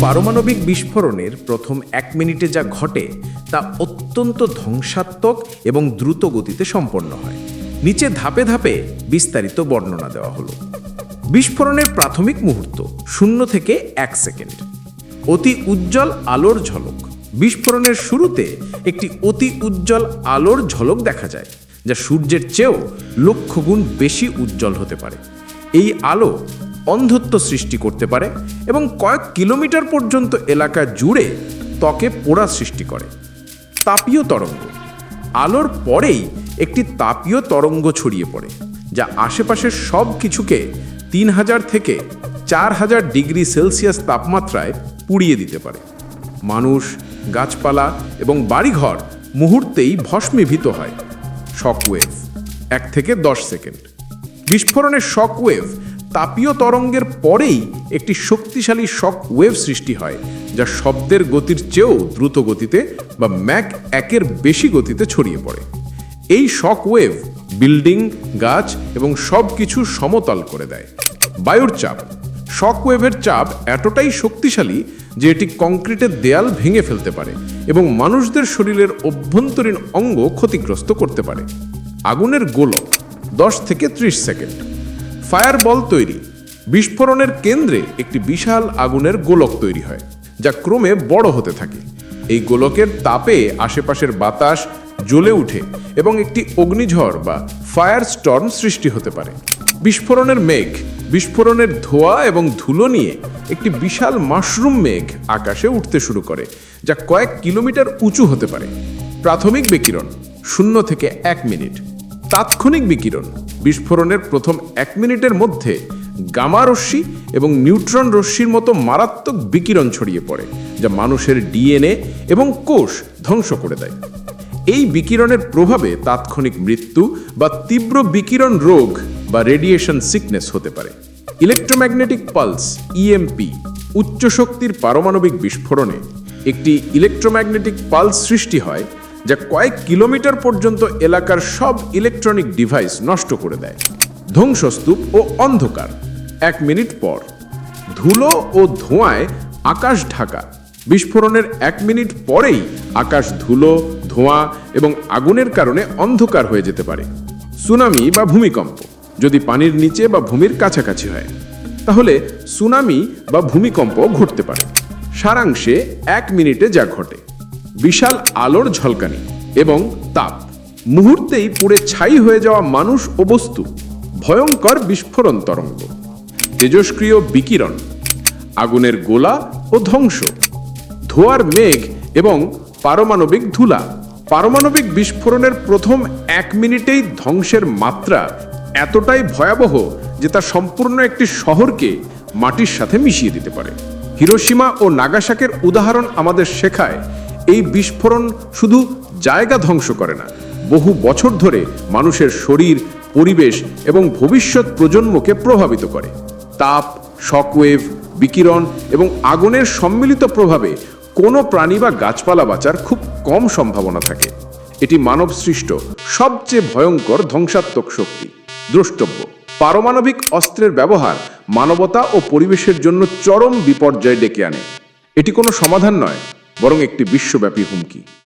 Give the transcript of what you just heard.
পারমাণবিক বিস্ফোরণের প্রথম এক মিনিটে যা ঘটে তা অত্যন্ত ধ্বংসাত্মক এবং দ্রুত গতিতে সম্পন্ন হয়। নিচে ধাপে ধাপে বিস্তারিত বর্ণনা দেওয়া হলো। বিস্ফোরণের প্রাথমিক মুহূর্ত শূন্য থেকে এক সেকেন্ড। অতি উজ্জ্বল আলোর ঝলক। বিস্ফোরণের শুরুতে একটি অতি উজ্জ্বল আলোর ঝলক দেখা যায়, যা সূর্যের চেয়েও লক্ষ গুণ বেশি উজ্জ্বল হতে পারে। এই আলো অন্ধত্ব সৃষ্টি করতে পারে এবং কয়েক কিলোমিটার পর্যন্ত এলাকা জুড়ে ত্বকে পোড়া সৃষ্টি করে। তাপীয় তরঙ্গ। আলোর পরেই একটি তাপীয় তরঙ্গ ছড়িয়ে পড়ে, যা আশেপাশের সব কিছুকে তিন হাজার থেকে চার হাজার ডিগ্রি সেলসিয়াস তাপমাত্রায় পুড়িয়ে দিতে পারে। মানুষ, গাছপালা এবং বাড়িঘর মুহূর্তেই ভস্মীভূত হয়। শকওয়েভ এক থেকে দশ সেকেন্ড। বিস্ফোরণের শক ওয়েভ তাপীয় তরঙ্গের পরেই একটি শক্তিশালী শক ওয়েভ সৃষ্টি হয়, যা শব্দের গতির চেয়েও দ্রুত গতিতে বা ম্যাক একের বেশি গতিতে ছড়িয়ে পড়ে। এই শক ওয়েভ বিল্ডিং গাছ এবং সব কিছু সমতল করে দেয়। বায়ুর চাপ শক ওয়েভের চাপ এতটাই শক্তিশালী যে এটি কংক্রিটের দেয়াল ভেঙে ফেলতে পারে এবং মানুষদের শরীরের অভ্যন্তরীণ অঙ্গ ক্ষতিগ্রস্ত করতে পারে। আগুনের গোলক, দশ থেকে ত্রিশ সেকেন্ড। ফায়ার বল তৈরি। বিস্ফোরণের কেন্দ্রে একটি বিশাল আগুনের গোলক তৈরি হয়, যা ক্রমে বড় হতে থাকে। এই গোলকের তাপে আশেপাশের বাতাস জ্বলে উঠে এবং একটি অগ্নিঝড় বা ফায়ার স্টর্ম সৃষ্টি হতে পারে। বিস্ফোরণের মেঘ, বিস্ফোরণের ধোঁয়া এবং ধুলো নিয়ে একটি বিশাল মাশরুম মেঘ আকাশে উঠতে শুরু করে, যা কয়েক কিলোমিটার উঁচু হতে পারে। প্রাথমিক বিকিরণ, শূন্য থেকে এক মিনিট। তাৎক্ষণিক বিকিরণ বিস্ফোরণের প্রথম এক মিনিটের মধ্যে গামা রশ্মি এবং নিউট্রন রশ্মির মতো মারাত্মক বিকিরণ ছড়িয়ে পড়ে, যা মানুষের ডিএনএ এবং কোষ ধ্বংস করে দেয়। এই বিকিরণের প্রভাবে তাৎক্ষণিক মৃত্যু বা তীব্র বিকিরণ রোগ বা রেডিয়েশন সিকনেস হতে পারে। ইলেকট্রোম্যাগনেটিক পালস ইএমপি উচ্চ শক্তির পারমাণবিক বিস্ফোরণে একটি ইলেকট্রোম্যাগনেটিক পালস সৃষ্টি হয় যা কয়েক কিলোমিটার পর্যন্ত এলাকার সব ইলেকট্রনিক ডিভাইস নষ্ট করে দেয়। ধ্বংসস্তূপ ও অন্ধকার। এক মিনিট পর, ধুলো ও ধোঁয়ায় আকাশ ঢাকা। বিস্ফোরণের এক মিনিট পরেই আকাশ ধুলো, ধোঁয়া এবং আগুনের কারণে অন্ধকার হয়ে যেতে পারে। সুনামি বা ভূমিকম্প, যদি পানির নিচে বা ভূমির কাছাকাছি হয়। তাহলে সুনামি বা ভূমিকম্প ঘটতে পারে। সারাংশে এক মিনিটে যা ঘটে। বিশাল আলোর ঝলকানি এবং তাপ। মুহূর্তেই পুড়ে ছাই হয়ে যাওয়া মানুষ ও বস্তু। ভয়ঙ্কর বিস্ফোরণ তরঙ্গ। তেজস্ক্রিয় বিকিরণ। আগুনের গোলা ও ধ্বংস। ধোয়ার মেঘ এবং পারমাণবিক ধুলা। পারমাণবিক বিস্ফোরণের প্রথম এক মিনিটেই ধ্বংসের মাত্রা এতটাই ভয়াবহ যে তা সম্পূর্ণ একটি শহরকে মাটির সাথে মিশিয়ে দিতে পারে। হিরোসীমা ও নাগাসাকের উদাহরণ আমাদের শেখায় এই বিস্ফোরণ শুধু জায়গা ধ্বংস করে না, বহু বছর ধরে মানুষের শরীর, পরিবেশ এবং ভবিষ্যৎ প্রজন্মকে প্রভাবিত করে। তাপ, শকওয়েভ, বিকিরণ এবং আগুনের সম্মিলিত প্রভাবে কোনো প্রাণী বা গাছপালা বাঁচার খুব কম সম্ভাবনা থাকে। এটি মানব সৃষ্ট সবচেয়ে ভয়ঙ্কর ধ্বংসাত্মক শক্তি, দ্রষ্টব্য। পারমাণবিক অস্ত্রের ব্যবহার মানবতা ও পরিবেশের জন্য চরম বিপর্যয় ডেকে আনে। এটি কোনো সমাধান নয় বরং একটি বিশ্বব্যাপী হুমকি।